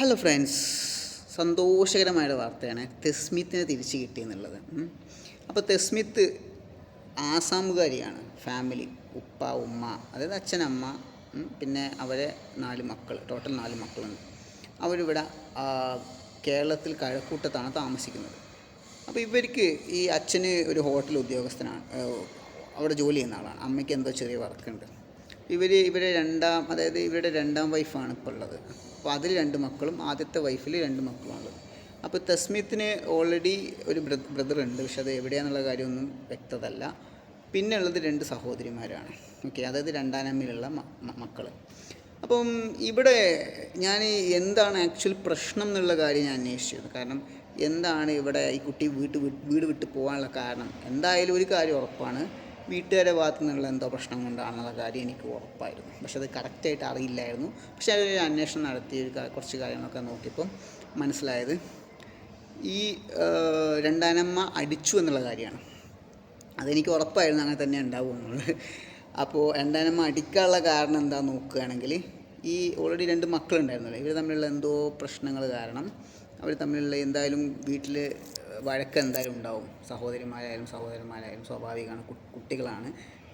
Hello friends സന്തോഷകരമായ വാർത്തയാണ്. തെസ്മിത്തിനെ തിരിച്ചു കിട്ടിയെന്നുള്ളത് അപ്പോൾ തെസ്മിത്ത് ആസാമുകാരിയാണ്. ഫാമിലി. ഉപ്പ ഉമ്മ അതായത് അച്ഛനമ്മ പിന്നെ അവരെ നാല് മക്കൾ ടോട്ടൽ നാല് മക്കളുണ്ട് അവരിവിടെ കേരളത്തിൽ കഴക്കൂട്ടത്താണ് താമസിക്കുന്നത്. അപ്പോൾ ഇവർക്ക് ഈ അച്ഛന് ഒരു ഹോട്ടൽ ഉദ്യോഗസ്ഥനാണ് അവിടെ ജോലി ചെയ്യുന്ന ആളാണ്. അമ്മയ്ക്ക് എന്തോ ചെറിയ വർക്കുണ്ട്. ഇവർ ഇവരെ രണ്ടാം അതായത് ഇവരുടെ രണ്ടാം വൈഫാണ് ഇപ്പോൾ ഉള്ളത്. അപ്പോൾ അതിൽ രണ്ട് മക്കളും ആദ്യത്തെ വൈഫിൽ രണ്ട് മക്കളുമുള്ളത് അപ്പോൾ തസ്മിത്തിന് ഓൾറെഡി ഒരു ബ്രദർ ഉണ്ട് പക്ഷെ അത് എവിടെയാണെന്നുള്ള കാര്യമൊന്നും വ്യക്തതല്ല. പിന്നെ ഉള്ളത് രണ്ട് സഹോദരിമാരാണ്. ഓക്കെ അതായത് രണ്ടാനമ്മയിലുള്ള മക്കൾ അപ്പം ഇവിടെ ഞാൻ എന്താണ് ആക്ച്വൽ പ്രശ്നം എന്നുള്ള കാര്യം ഞാൻ അന്വേഷിച്ചത് കാരണം എന്താണ് ഇവിടെ ഈ കുട്ടി വീട്ട് വീട് വിട്ട് പോകാനുള്ള കാരണം? എന്തായാലും ഒരു കാര്യം ഉറപ്പാണ്. വീട്ടുകാരുടെ ഭാഗത്തു നിന്നുള്ള എന്തോ പ്രശ്നം കൊണ്ടാണെന്നുള്ള കാര്യം എനിക്ക് ഉറപ്പായിരുന്നു. പക്ഷെ അത് കറക്റ്റായിട്ട് അറിയില്ലായിരുന്നു. പക്ഷേ അതൊരു അന്വേഷണം നടത്തി കുറച്ച് കാര്യങ്ങളൊക്കെ നോക്കിയപ്പം മനസ്സിലായത് ഈ രണ്ടാനമ്മ അടിച്ചു എന്നുള്ള കാര്യമാണ്. അതെനിക്ക് ഉറപ്പായിരുന്നു അങ്ങനെ തന്നെ ഉണ്ടാവും എന്നുള്ളത്. അപ്പോൾ രണ്ടാനമ്മ അടിക്കാനുള്ള കാരണം എന്താ നോക്കുകയാണെങ്കിൽ ഈ ഓൾറെഡി രണ്ട് മക്കളുണ്ടായിരുന്നല്ലോ. ഇവർ തമ്മിലുള്ള എന്തോ പ്രശ്നങ്ങൾ കാരണം അവർ തമ്മിലുള്ള എന്തായാലും വീട്ടിൽ വഴക്ക് എന്തായാലും ഉണ്ടാവും. സഹോദരിമാരായാലും സഹോദരന്മാരായാലും സ്വാഭാവികമാണ്. കുട്ടികളാണ്.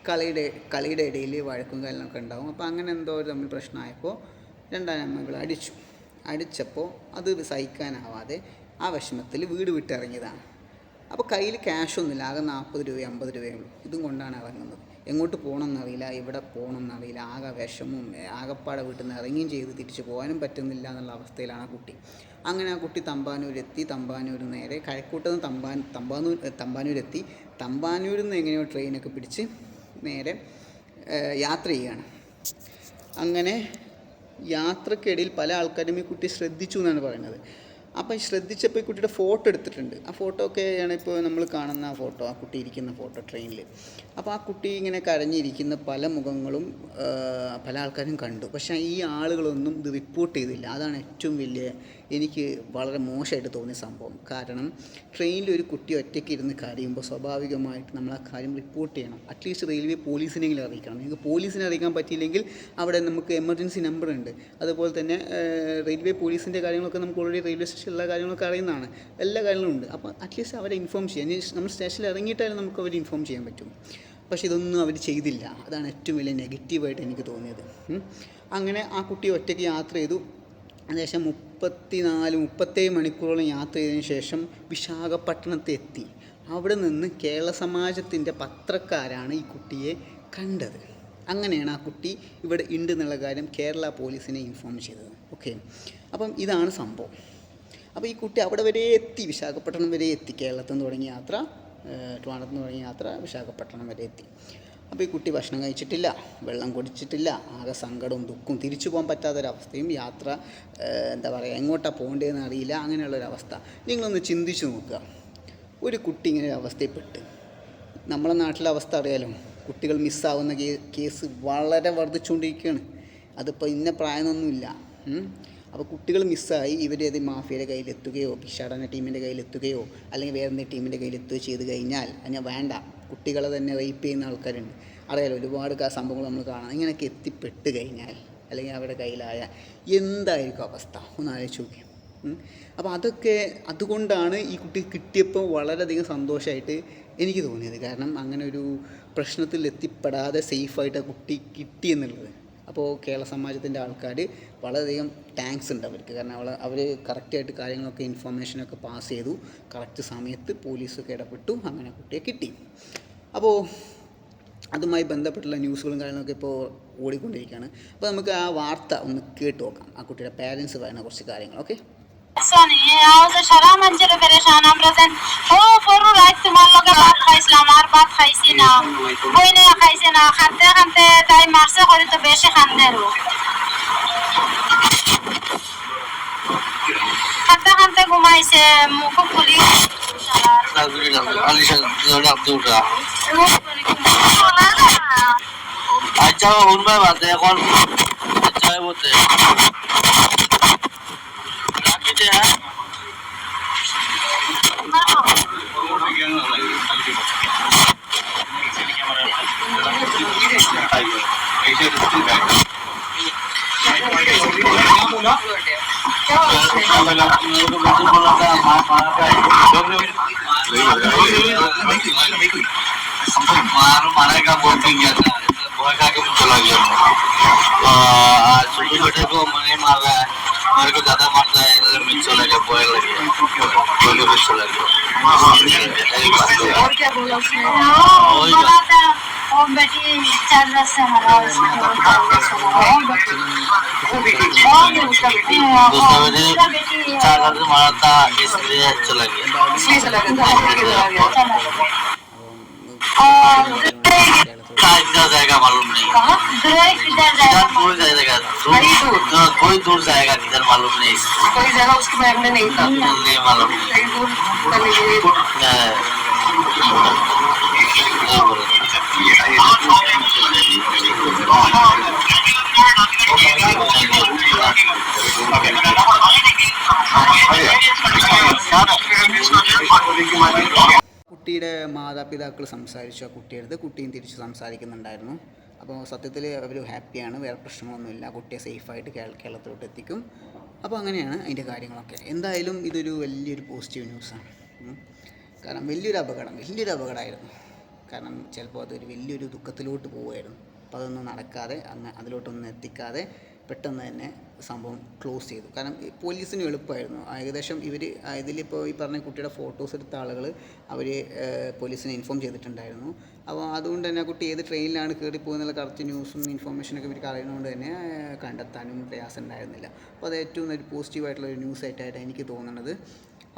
കളിയുടെ കളിയുടെ ഇടയിൽ വഴക്കും കാര്യങ്ങളൊക്കെ ഉണ്ടാവും. അപ്പോൾ അങ്ങനെ എന്തോ ഒരു തമ്മിൽ പ്രശ്നമായപ്പോൾ രണ്ടാനമ്മകൾ അടിച്ചു. അടിച്ചപ്പോൾ അത് സഹിക്കാനാവാതെ ആ വിഷമത്തിൽ വീട് വിട്ടിറങ്ങിയതാണ് അപ്പോൾ കയ്യിൽ ക്യാഷൊന്നുമില്ല ആകെ നാൽപ്പത് രൂപ അമ്പത് രൂപയേ ഉള്ളൂ. ഇതും കൊണ്ടാണ് ഇറങ്ങുന്നത്. എങ്ങോട്ട് പോകണമെന്നറിയില്ല എവിടെ പോകണമെന്നറിയില്ല. ആകെ വിഷമവും ആകപ്പാടെ വീട്ടിൽ നിന്ന് ഇറങ്ങിയും ചെയ്ത് തിരിച്ചു പോകാനും പറ്റുന്നില്ല എന്നുള്ള അവസ്ഥയിലാണ് ആ കുട്ടി. അങ്ങനെ ആ കുട്ടി തമ്പാനൂരെത്തി തമ്പാനൂർ നേരെ കഴക്കൂട്ടത്ത് നിന്ന് തമ്പാൻ തമ്പാനൂർ തമ്പാനൂരെത്തി. തമ്പാനൂരിൽ നിന്ന് എങ്ങനെയോ ട്രെയിനൊക്കെ പിടിച്ച് നേരെ യാത്ര ചെയ്യുകയാണ്. അങ്ങനെ യാത്രക്കിടയിൽ പല ആൾക്കാരും ഈ കുട്ടി ശ്രദ്ധിച്ചു എന്നാണ് പറയുന്നത്. അപ്പം ശ്രദ്ധിച്ചപ്പോൾ ഈ കുട്ടിയുടെ ഫോട്ടോ എടുത്തിട്ടുണ്ട്. ആ ഫോട്ടോ ഒക്കെയാണ് ഇപ്പോൾ നമ്മൾ കാണുന്ന ആ ഫോട്ടോ ആ കുട്ടി ഇരിക്കുന്ന ഫോട്ടോ ട്രെയിനിൽ അപ്പോൾ ആ കുട്ടി ഇങ്ങനെ കരഞ്ഞിരിക്കുന്ന പല മുഖങ്ങളും പല ആൾക്കാരും കണ്ടു. പക്ഷേ ഈ ആളുകളൊന്നും ഇത് റിപ്പോർട്ട് ചെയ്തില്ല. അതാണ് ഏറ്റവും വലിയ എനിക്ക് വളരെ മോശമായിട്ട് തോന്നിയ സംഭവം. കാരണം ട്രെയിനിൽ ഒരു കുട്ടി ഒറ്റയ്ക്ക് ഇരുന്ന് കരയുമ്പോൾ സ്വാഭാവികമായിട്ട് നമ്മൾ ആ കാര്യം റിപ്പോർട്ട് ചെയ്യണം. അറ്റ്ലീസ്റ്റ് റെയിൽവേ പോലീസിനെങ്കിലും അറിയിക്കണം. നിങ്ങൾക്ക് പോലീസിനെ അറിയിക്കാൻ പറ്റിയില്ലെങ്കിൽ അവിടെ നമുക്ക് എമർജൻസി നമ്പർ ഉണ്ട് അതുപോലെ തന്നെ റെയിൽവേ പോലീസിന്റെ കാര്യങ്ങളൊക്കെ നമുക്ക് ഓൾറെഡി റെയിൽവേ സ്റ്റേഷനിലുള്ള കാര്യങ്ങളൊക്കെ അറിയുന്നതാണ്. എല്ലാ കാര്യങ്ങളും ഉണ്ട്. അപ്പോൾ അറ്റ്ലീസ്റ്റ് അവരെ ഇൻഫോം ചെയ്യാം. നമ്മൾ സ്റ്റേഷനിൽ ഇറങ്ങിയിട്ടായാലും നമുക്ക് അവരെ ഇൻഫോം ചെയ്യാൻ പറ്റും. പക്ഷേ ഇതൊന്നും അവർ ചെയ്തില്ല. അതാണ് ഏറ്റവും വലിയ നെഗറ്റീവായിട്ട് എനിക്ക് തോന്നിയത്. അങ്ങനെ ആ കുട്ടി ഒറ്റയ്ക്ക് യാത്ര ചെയ്തു. ഏകദേശം മുപ്പത്തിനാല് മുപ്പത്തേഴ് മണിക്കൂറോളം യാത്ര ചെയ്തതിന് ശേഷം വിശാഖപട്ടണത്ത് എത്തി. അവിടെ നിന്ന് കേരള സമാജത്തിന്റെ പത്രക്കാരാണ് ഈ കുട്ടിയെ കണ്ടത്. അങ്ങനെയാണ് ആ കുട്ടി ഇവിടെ ഉണ്ട് എന്നുള്ള കാര്യം കേരള പോലീസിനെ ഇൻഫോം ചെയ്തത്. ഓക്കെ അപ്പം ഇതാണ് സംഭവം. അപ്പോൾ ഈ കുട്ടി അവിടെ വരെ എത്തി. വിശാഖപട്ടണം വരെ എത്തി. കേരളത്തിൽ നിന്ന് തുടങ്ങിയ യാത്ര ട്രിവാണത്ത് നിന്ന് തുടങ്ങിയ യാത്ര വിശാഖപട്ടണം വരെ എത്തി. അപ്പോൾ ഈ കുട്ടി ഭക്ഷണം കഴിച്ചിട്ടില്ല വെള്ളം കുടിച്ചിട്ടില്ല ആകെ സങ്കടവും ദുഃഖവും തിരിച്ചു പോകാൻ പറ്റാത്തൊരവസ്ഥയും യാത്ര എന്താ പറയുക എങ്ങോട്ടാണ് പോകേണ്ടതെന്ന് അറിയില്ല അങ്ങനെയുള്ളൊരവസ്ഥ. നിങ്ങളൊന്ന് ചിന്തിച്ചു നോക്കുക. ഒരു കുട്ടി ഇങ്ങനെ ഒരു അവസ്ഥയിൽപ്പെട്ട്. നമ്മളെ നാട്ടിലെ അവസ്ഥ അറിയാലോ കുട്ടികൾ മിസ്സാവുന്ന കേസ് വളരെ വർദ്ധിച്ചുകൊണ്ടിരിക്കുകയാണ്. അതിപ്പോൾ ഇന്ന പ്രായമൊന്നുമില്ല. അപ്പോൾ കുട്ടികൾ മിസ്സായി ഇവർ ഏത് മാഫിയയുടെ കയ്യിലെത്തുകയോ ഭിക്ഷാടന ടീമിന്റെ കയ്യിലെത്തുകയോ അല്ലെങ്കിൽ വേറെ എന്തെങ്കിലും ടീമിന്റെ കയ്യിലെത്തുകയോ ചെയ്ത് കഴിഞ്ഞാൽ അതിനെ വേണ്ട. കുട്ടികളെ തന്നെ റേപ്പ് ചെയ്യുന്ന ആൾക്കാരുണ്ട്. അറിയാലോ ഒരുപാട് സംഭവങ്ങൾ നമ്മൾ കാണാം. ഇങ്ങനെയൊക്കെ എത്തിപ്പെട്ട് കഴിഞ്ഞാൽ അല്ലെങ്കിൽ അവരുടെ കയ്യിലായ എന്തായിരിക്കും അവസ്ഥ? ഒന്ന് ആലോചിച്ച് നോക്കി അപ്പോൾ അതൊക്കെ അതുകൊണ്ടാണ് ഈ കുട്ടി കിട്ടിയപ്പോൾ വളരെയധികം സന്തോഷമായിട്ട് എനിക്ക് തോന്നിയത്. കാരണം അങ്ങനെ ഒരു പ്രശ്നത്തിൽ എത്തിപ്പെടാതെ സേഫായിട്ട് ആ കുട്ടി കിട്ടി എന്നുള്ളത്. അപ്പോൾ കേരള സമാജത്തിന്റെ ആൾക്കാർ വളരെയധികം താങ്ക്സ് ഉണ്ട് അവർക്ക്. കാരണം അവൾ അവർ കറക്റ്റായിട്ട് കാര്യങ്ങളൊക്കെ ഇൻഫർമേഷനൊക്കെ പാസ് ചെയ്തു. കറക്റ്റ് സമയത്ത് പോലീസൊക്കെ ഇടപെട്ടു. അങ്ങനെ കുട്ടിയെ കിട്ടി. അപ്പോൾ അതുമായി ബന്ധപ്പെട്ടുള്ള ന്യൂസുകളും കാര്യങ്ങളൊക്കെ ഇപ്പോൾ ഓടിക്കൊണ്ടിരിക്കുകയാണ്. അപ്പോൾ നമുക്ക് ആ വാർത്ത ഒന്ന് കേട്ട് നോക്കാം. ആ കുട്ടിയുടെ പാരൻസ് പറയുന്ന കുറച്ച് കാര്യങ്ങൾ ഓക്കെ সারা মানুষের পরেশান আমরা যেন ও, ফরু রাত তোমার লগে ভাত খাইছিলাম, আর ভাত খাইছি না। বই না খাইছে না। খানতে খানতে তাই মারছে করে তো বেশি খানতে রো। খানতে খানতে ঘুমাইছে, মুখ খুলি। আচ্ছা উনবাই বাদে, এখন। আচ্ছা, চাই বলতে मारो मारा का बहुत ही गया था बहुत आगे मुझे चला गया आज छोटे छोटे को मैंने मार रहा है मेरे को ज्यादा मारता है इधर मिल चला गया बॉय लग गया बॉय को चला गया और क्या बोला उसने और बेटी चार दस मारा था इसलिए चला गया किधर जाएगा कोई दूर जाएगा किधर मालूम नहीं कोई जगह उसके बारे में नहीं था नहीं मालूम नहीं दूर മാതാപിതാക്കൾ സംസാരിച്ചു ആ കുട്ടിയെടുത്ത് കുട്ടിയും തിരിച്ച് സംസാരിക്കുന്നുണ്ടായിരുന്നു. അപ്പോൾ സത്യത്തിൽ അവർ ഹാപ്പിയാണ് വേറെ പ്രശ്നങ്ങളൊന്നുമില്ല കുട്ടിയെ സേഫായിട്ട് കേരളത്തിലോട്ട് എത്തിക്കും. അപ്പോൾ അങ്ങനെയാണ് അതിന്റെ കാര്യങ്ങളൊക്കെ. എന്തായാലും ഇതൊരു വലിയൊരു പോസിറ്റീവ് ന്യൂസാണ്. കാരണം വലിയൊരു അപകടം വലിയൊരു അപകടമായിരുന്നു. കാരണം ചിലപ്പോൾ അതൊരു വലിയൊരു ദുഃഖത്തിലോട്ട് പോവുമായിരുന്നു. അപ്പോൾ അതൊന്നും നടക്കാതെ അങ്ങ് അതിലോട്ടൊന്നും എത്തിക്കാതെ പെട്ടെന്ന് തന്നെ സംഭവം ക്ലോസ് ചെയ്തു. കാരണം പോലീസിന് എളുപ്പമായിരുന്നു. ഏകദേശം ഇവർ ഇതിലിപ്പോൾ ഈ പറഞ്ഞ കുട്ടിയുടെ ഫോട്ടോസ് എടുത്ത ആളുകൾ അവർ പോലീസിനെ ഇൻഫോം ചെയ്തിട്ടുണ്ടായിരുന്നു. അപ്പോൾ അതുകൊണ്ട് തന്നെ കുട്ടി ഏത് ട്രെയിനിലാണ് കയറിപ്പോകുന്നുള്ള കറക്റ്റ് ന്യൂസും ഇൻഫോർമേഷനൊക്കെ ഇവർക്ക് അറിയുന്നതുകൊണ്ട് തന്നെ കണ്ടെത്താനും പ്രയാസം ഉണ്ടായിരുന്നില്ല. അപ്പോൾ അത് ഏറ്റവും ഒരു പോസിറ്റീവായിട്ടുള്ള ഒരു ന്യൂസ് ആയിട്ടായിട്ട് എനിക്ക് തോന്നുന്നത്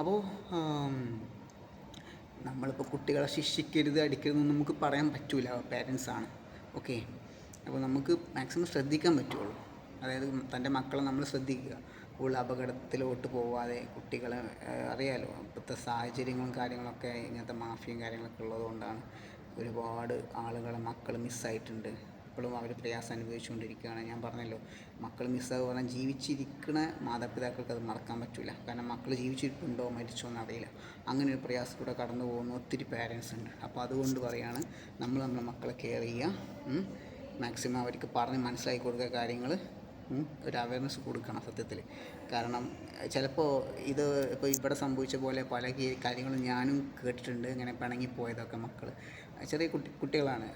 അപ്പോൾ നമ്മളിപ്പോൾ കുട്ടികളെ ശിക്ഷിക്കരുത് അടിക്കരുതെന്ന് നമുക്ക് പറയാൻ പറ്റൂല. പേരൻസാണ് ഓക്കെ? അപ്പോൾ നമുക്ക് മാക്സിമം ശ്രദ്ധിക്കാൻ പറ്റുള്ളൂ. അതായത് തന്റെ മക്കളെ നമ്മൾ ശ്രദ്ധിക്കുക. കൂടുതൽ അപകടത്തിലോട്ട് പോവാതെ കുട്ടികൾ അറിയാലോ ഇപ്പോഴത്തെ സാഹചര്യങ്ങളും കാര്യങ്ങളൊക്കെ ഇങ്ങനത്തെ മാഫിയും കാര്യങ്ങളൊക്കെ ഉള്ളതുകൊണ്ടാണ് ഒരുപാട് ആളുകളെ മക്കൾ മിസ്സായിട്ടുണ്ട് ഇപ്പോഴും അവർ പ്രയാസം അനുഭവിച്ചുകൊണ്ടിരിക്കുകയാണ്. ഞാൻ പറഞ്ഞല്ലോ മക്കൾ മിസ്സാകുക പറഞ്ഞാൽ ജീവിച്ചിരിക്കുന്ന മാതാപിതാക്കൾക്ക് അത് മറക്കാൻ പറ്റില്ല കാരണം മക്കൾ ജീവിച്ചിരിപ്പുണ്ടോ മരിച്ചോ എന്നറിയില്ല അങ്ങനെ ഒരു പ്രയാസത്തിലൂടെ കടന്നു പോകുന്ന ഒത്തിരി പാരൻസ് ഉണ്ട്. അപ്പോൾ അതുകൊണ്ട് പറയുകയാണ് നമ്മൾ നമ്മുടെ മക്കളെ കെയർ ചെയ്യുക. മാക്സിമം അവർക്ക് പറഞ്ഞ് മനസ്സിലാക്കി കൊടുക്കുക കാര്യങ്ങൾ. ഒരു അവയർനെസ് കൊടുക്കണം സത്യത്തിൽ കാരണം ചിലപ്പോൾ ഇത് ഇപ്പോൾ ഇവിടെ സംഭവിച്ച പോലെ പല കാര്യങ്ങളും ഞാനും കേട്ടിട്ടുണ്ട് ഇങ്ങനെ പിണങ്ങിപ്പോയതൊക്കെ മക്കൾ ചെറിയ കുട്ടി കുട്ടികളാണ്.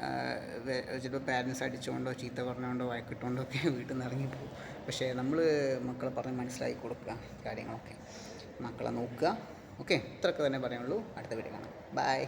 ചിലപ്പോൾ പാരൻസ് അടിച്ചുകൊണ്ടോ ചീത്ത പറഞ്ഞുകൊണ്ടോ വഴക്കിട്ടുകൊണ്ടോ ഒക്കെ വീട്ടിൽ നിന്ന് ഇറങ്ങിപ്പോകും പക്ഷേ നമ്മൾ മക്കളെ പറഞ്ഞ് മനസ്സിലാക്കി കൊടുക്കുക കാര്യങ്ങളൊക്കെ. മക്കളെ നോക്കുക ഓക്കെ ഇത്രയൊക്കെ തന്നെ പറയുള്ളൂ. അടുത്ത വീഡിയോ കാണാം. ബൈ